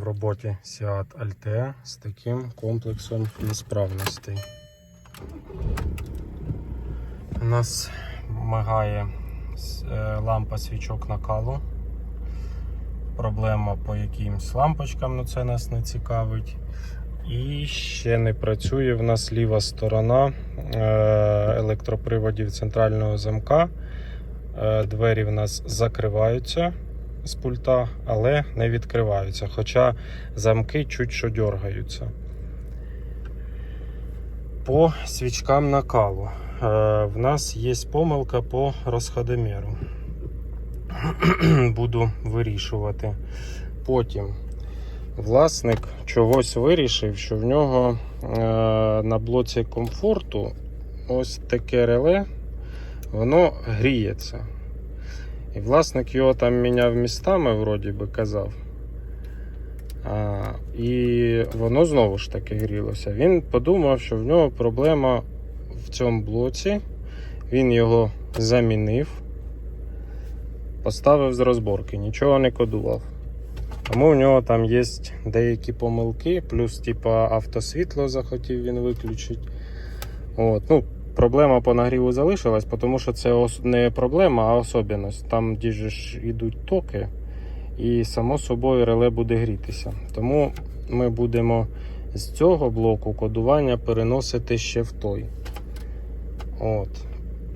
в роботі Seat Altea з таким комплексом несправностей. У нас мигає е, лампа свічок накалу. Проблема по якимсь лампочкам, ну це нас не цікавить. І ще не працює в нас ліва сторона е, електроприводів центрального замка. Е, Двері в нас закриваються з пульта, але не відкриваються. Хоча замки чуть що дергаються. По свічкам накалу. Е, В нас є помилка по розходоміру. Буду вирішувати. Потім власник чогось вирішив, що в нього е, на блоці комфорту ось таке реле, воно гріється. І власник його там міняв містами, вроді би казав. А, і воно знову ж таки грілося. Він подумав, що в нього проблема в цьому блоці. Він його замінив, поставив з розборки, нічого не кодував. Тому в нього там є деякі помилки, плюс типа автосвітло захотів він виключити. От, ну, проблема по нагріву залишилась, тому що це не проблема, а особливість. Там ж йдуть токи, і само собою реле буде грітися. Тому ми будемо з цього блоку кодування переносити ще в той. От.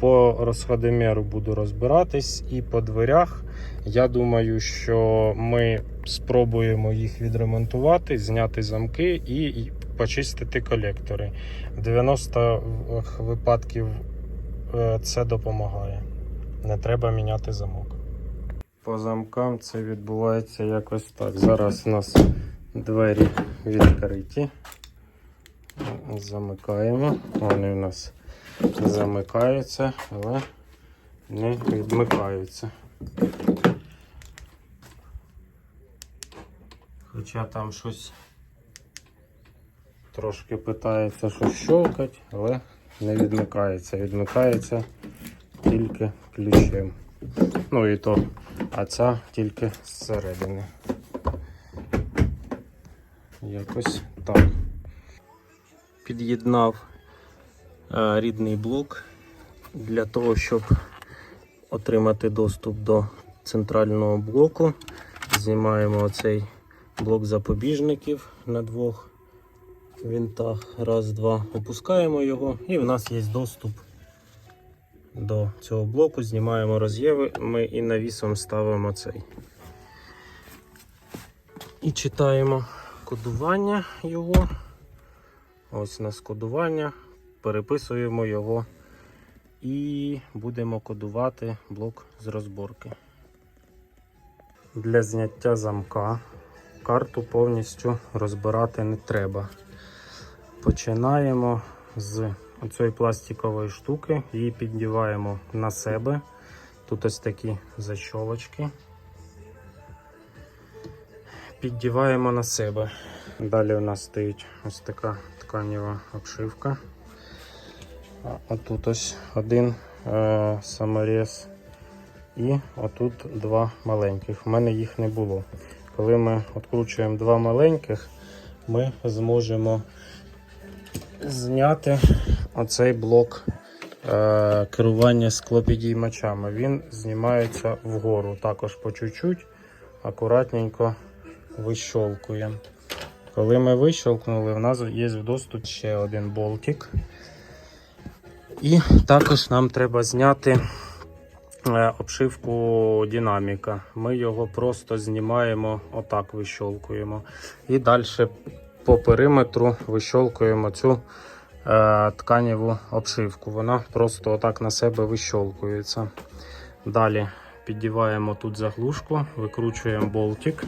По розходоміру буду розбиратись, і по дверях. Я думаю, що ми спробуємо їх відремонтувати, зняти замки і почистити колектори. В 90 випадків е, це допомагає. Не треба міняти замок. По замкам це відбувається якось так. Зараз у нас двері відкриті. Замикаємо. Вони у нас замикаються, але не відмикаються. Хоча там щось трошки питається щось щелкати, але не відмикається. Відмикається тільки ключем. Ну і то, а ця тільки зсередини. Якось так. Під'єднав е, рідний блок для того, щоб отримати доступ до центрального блоку. Знімаємо оцей блок запобіжників на двох винтах. Раз, два. Опускаємо його і в нас є доступ до цього блоку. Знімаємо роз'єви ми і навісом ставимо цей. І читаємо кодування його. Ось у нас кодування. Переписуємо його і будемо кодувати блок з розборки. Для зняття замка карту повністю розбирати не треба. Починаємо з оцієї пластикової штуки, її піддіваємо на себе. Тут ось такі защолочки. Піддіваємо на себе. Далі у нас стоїть ось така тканева обшивка. Отут ось один е, саморез. І отут два маленьких. У мене їх не було. Коли ми відкручуємо два маленьких, ми зможемо зняти оцей блок е, керування склопідіймачами. Він знімається вгору, також по чуть-чуть, акуратненько вищолкуємо. Коли ми вищолкнули, в нас є в доступ ще один болтик. І також нам треба зняти е, обшивку динаміка. Ми його просто знімаємо, отак вищолкуємо. І далі по периметру вищолкуємо цю е, тканеву обшивку. Вона просто отак на себе вищолкується. Далі піддіваємо тут заглушку, викручуємо болтик,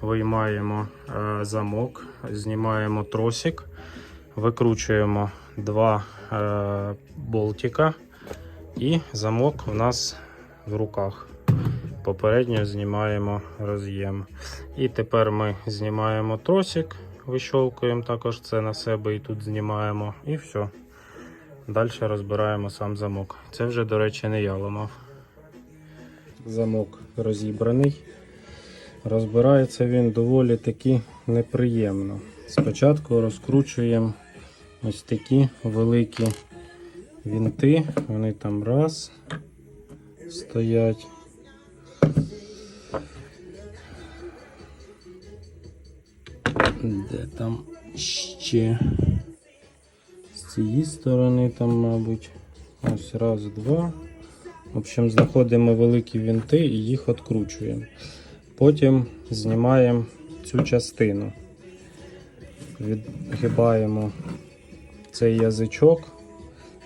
виймаємо е, замок, знімаємо тросик, викручуємо два е, болтика і замок у нас в руках. Попередньо знімаємо роз'єм. І тепер ми знімаємо тросик, вищолкуємо також це на себе і тут знімаємо, і все. Далі розбираємо сам замок. Це вже, до речі, не я ламав. Замок розібраний. Розбирається він доволі таки неприємно. Спочатку розкручуємо ось такі великі вінти. Вони там раз стоять. Де там ще? З цієї сторони там, мабуть. Ось раз, два. В общем, знаходимо великі вінти і їх відкручуємо. Потім знімаємо цю частину. Відгибаємо цей язичок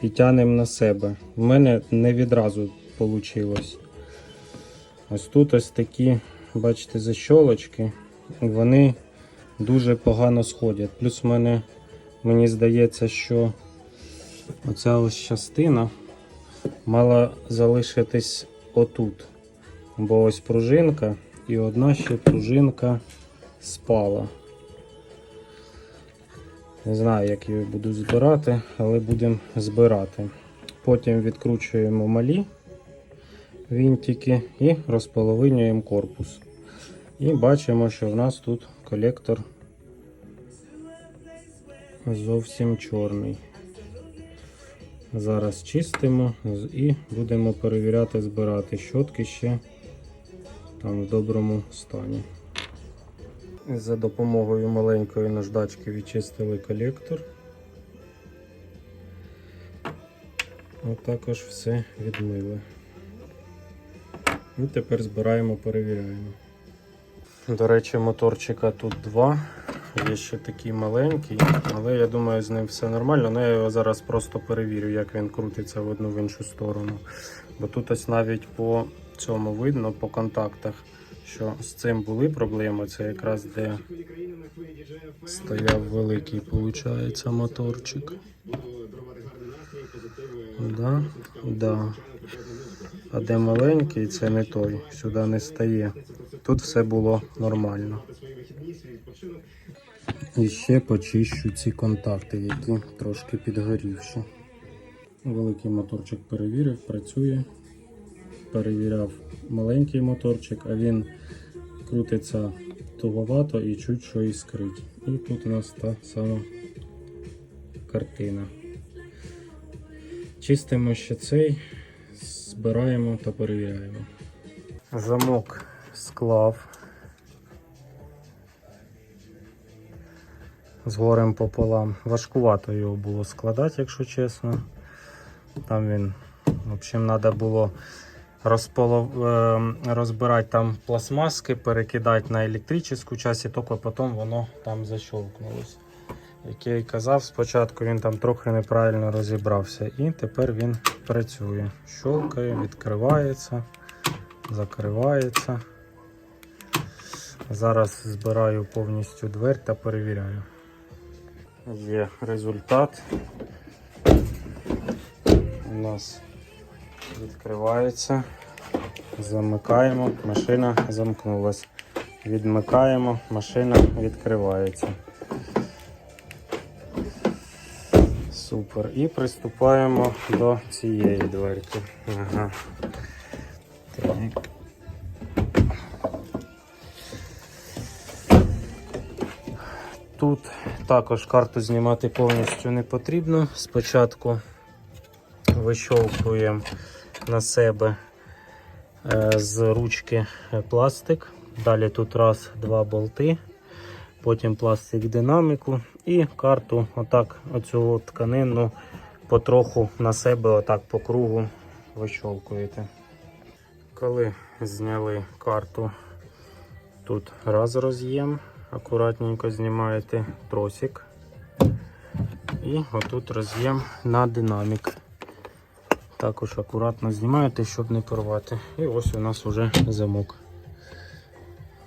і тянемо на себе. У мене не відразу вийшло. Ось тут ось такі, бачите, защолочки, вони дуже погано сходять. Плюс мене, мені здається, що оця ось частина мала залишитись отут. Бо ось пружинка і одна ще пружинка спала. Не знаю, як її буду збирати, але будемо збирати. Потім відкручуємо малі вінтики і розполовинюємо корпус. І бачимо, що в нас тут колектор зовсім чорний. Зараз чистимо і будемо перевіряти, збирати щотки ще там в доброму стані. За допомогою маленької наждачки відчистили колектор. А також все відмили. І тепер збираємо, перевіряємо. До речі, моторчика тут два. Є ще такий маленький, але я думаю, з ним все нормально. Ну, я його зараз просто перевірю, як він крутиться в одну в іншу сторону. Бо тут ось навіть по цьому видно, по контактах, що з цим були проблеми. Це якраз де стояв великий, виходить, моторчик. Да, да. А де маленький, це не той, сюди не стає. Тут все було нормально. І ще почищу ці контакти, які трошки підгорівші. Великий моторчик перевірив, працює. Перевіряв маленький моторчик, а він крутиться туговато і чуть що іскрить. І тут у нас та сама картина. Чистимо ще цей, збираємо та перевіряємо. Замок склав. з горем пополам. Важкувато його було складати, якщо чесно. Там він, в общем, треба було розполов... е, розбирати там пластмаски, перекидати на електричну часть, і тільки потім воно там защолкнулося. Як я і казав, спочатку він там трохи неправильно розібрався. І тепер він працює. Щолкає, відкривається, закривається. Зараз збираю повністю двері та перевіряю. Є результат. У нас відкривається. Замикаємо, машина замкнулась. Відмикаємо, машина відкривається. Супер. І приступаємо до цієї дверки. Ага. Так. Тут також карту знімати повністю не потрібно. Спочатку вищовкуємо на себе е, з ручки пластик. Далі тут раз, два болти, потім пластик динаміку і карту, отак, оцю тканину потроху на себе, отак по кругу вищовкуєте. Коли зняли карту, тут раз роз'єм акуратненько знімаєте тросик. І отут роз'єм на динамік. Також акуратно знімаєте, щоб не порвати. І ось у нас вже замок.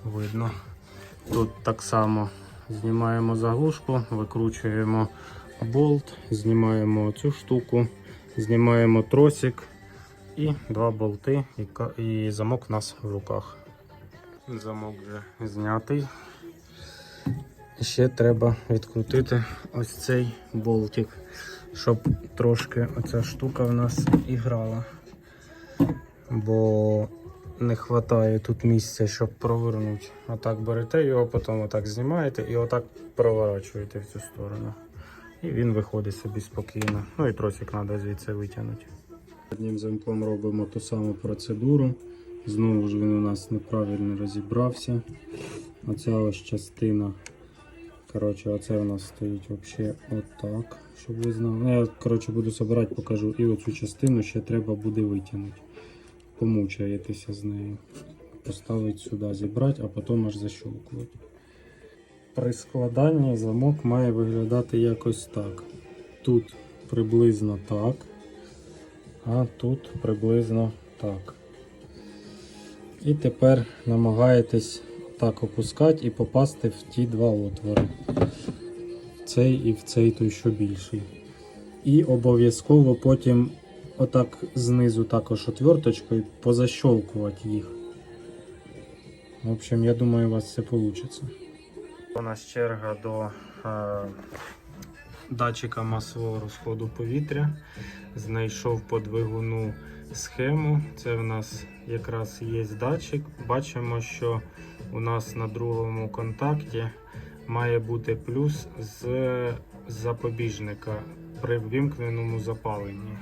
Видно. Тут так само знімаємо заглушку, викручуємо болт, знімаємо цю штуку, знімаємо тросик і два болти, і замок у нас в руках. Замок вже знятий. Ще треба відкрутити ось цей болтик, щоб трошки оця штука в нас і грала. Бо не вистачає тут місця, щоб провернути. Отак берете його, потім отак знімаєте і отак проворачуєте в цю сторону. І він виходить собі спокійно. Ну і тросик треба звідси витягнути. Одним замком робимо ту саму процедуру. Знову ж він у нас неправильно розібрався. Оця ось частина. Коротше, оце у нас стоїть взагалі отак, щоб ви знали. Ну, я коротше, буду збирати, покажу. І оцю частину ще треба буде витягнути. Помучаєтеся з нею. Поставити сюди, зібрати, а потім аж защолкувати. При складанні замок має виглядати якось так. Тут приблизно так, а тут приблизно так. І тепер намагаєтесь так опускати і попасти в ті два отвори. В цей і в цей той, що більший. І обов'язково потім отак знизу також отверточкою позащолкувати їх. В общем, я думаю, у вас все вийде. У нас черга до е, датчика масового розходу повітря. Знайшов по двигуну схему. Це в нас якраз є датчик. Бачимо, що у нас на другому контакті має бути плюс з запобіжника при ввімкненому запаленні.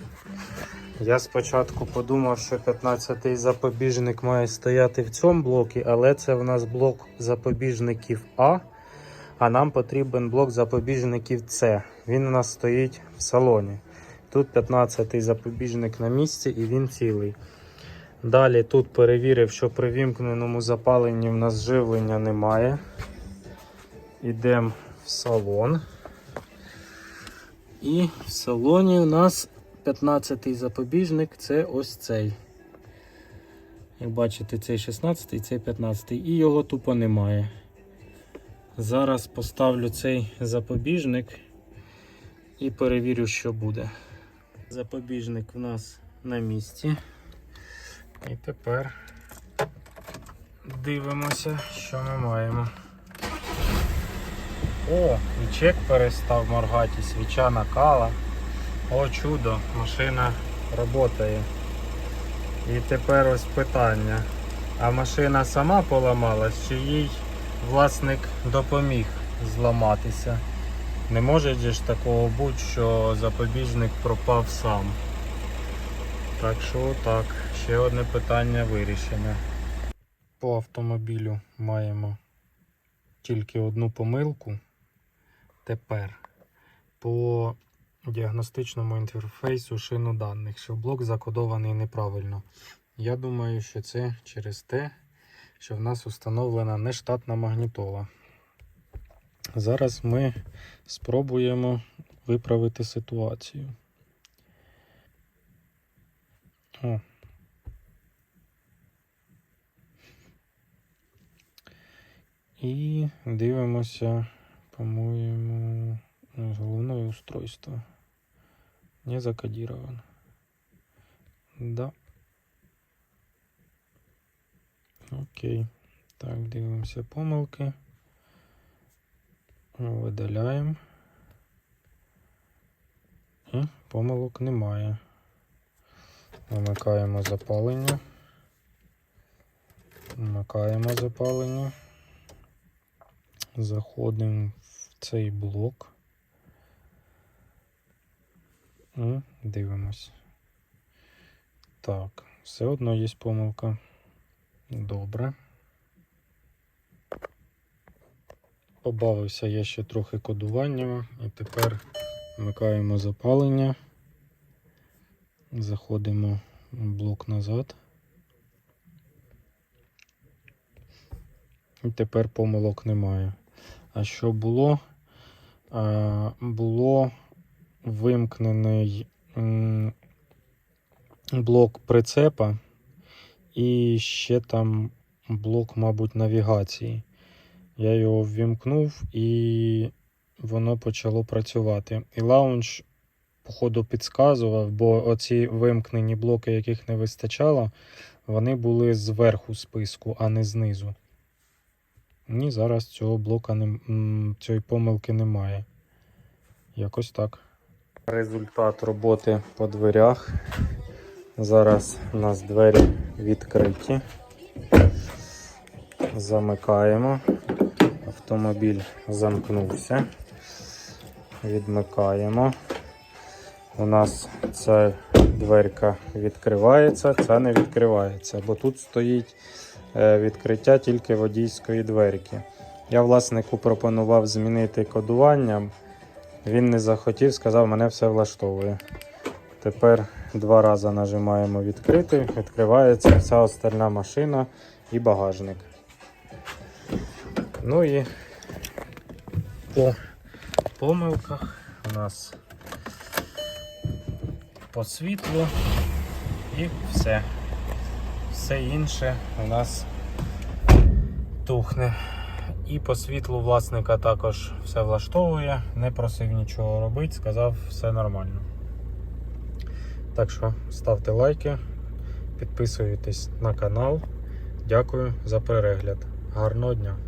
Я спочатку подумав, що 15-й запобіжник має стояти в цьому блокі, але це в нас блок запобіжників А, а нам потрібен блок запобіжників С. Він у нас стоїть в салоні. Тут 15-й запобіжник на місці і він цілий. Далі тут перевірив, що при вімкненому запаленні в нас живлення немає. Йдемо в салон. І в салоні у нас 15-й запобіжник це ось цей. Як бачите, цей 16-й, цей 15-й. І його тупо немає. Зараз поставлю цей запобіжник і перевірю, що буде. Запобіжник у нас на місці. І тепер дивимося, що ми маємо. О, і чек перестав моргати, свіча накала. О, чудо, машина працює. І тепер ось питання. А машина сама поламалась, чи їй власник допоміг зламатися? Не може ж такого бути, що запобіжник пропав сам. Так що так, ще одне питання вирішене. По автомобілю маємо тільки одну помилку. Тепер по діагностичному інтерфейсу шину даних, що блок закодований неправильно. Я думаю, що це через те, що в нас установлена нештатна магнітола. Зараз ми спробуємо виправити ситуацію. О. І дивимося, по-моєму, ну, головне устройство. Не закодировано. Да. Окей. Так, дивимося помилки. Видаляємо. І помилок немає. Вмикаємо запалення. Вмикаємо запалення. Заходимо в цей блок. І дивимось. Так, все одно є помилка. Добре. Побавився я ще трохи кодуванням і тепер вмикаємо запалення. Заходимо в блок назад. І тепер помилок немає. А що було? А, було вимкнений блок прицепа і ще там блок, мабуть, навігації. Я його ввімкнув і воно почало працювати. І лаунж, походу, підказував, бо оці вимкнені блоки, яких не вистачало, вони були зверху списку, а не знизу. Ні, зараз цього блока не, цієї помилки немає. Якось так. Результат роботи по дверях. Зараз у нас двері відкриті. Замикаємо. Автомобіль замкнувся. Відмикаємо. У нас ця дверка відкривається, ця не відкривається, бо тут стоїть е, відкриття тільки водійської дверки. Я власнику пропонував змінити кодування. Він не захотів, сказав, мене все влаштовує. Тепер два рази нажимаємо відкрити, відкривається вся остальна машина і багажник. Ну і по помилках у нас по світлу і все. Все інше у нас тухне. І по світлу власника також все влаштовує, не просив нічого робити, сказав все нормально. Так що ставте лайки, підписуйтесь на канал. Дякую за перегляд. Гарного дня!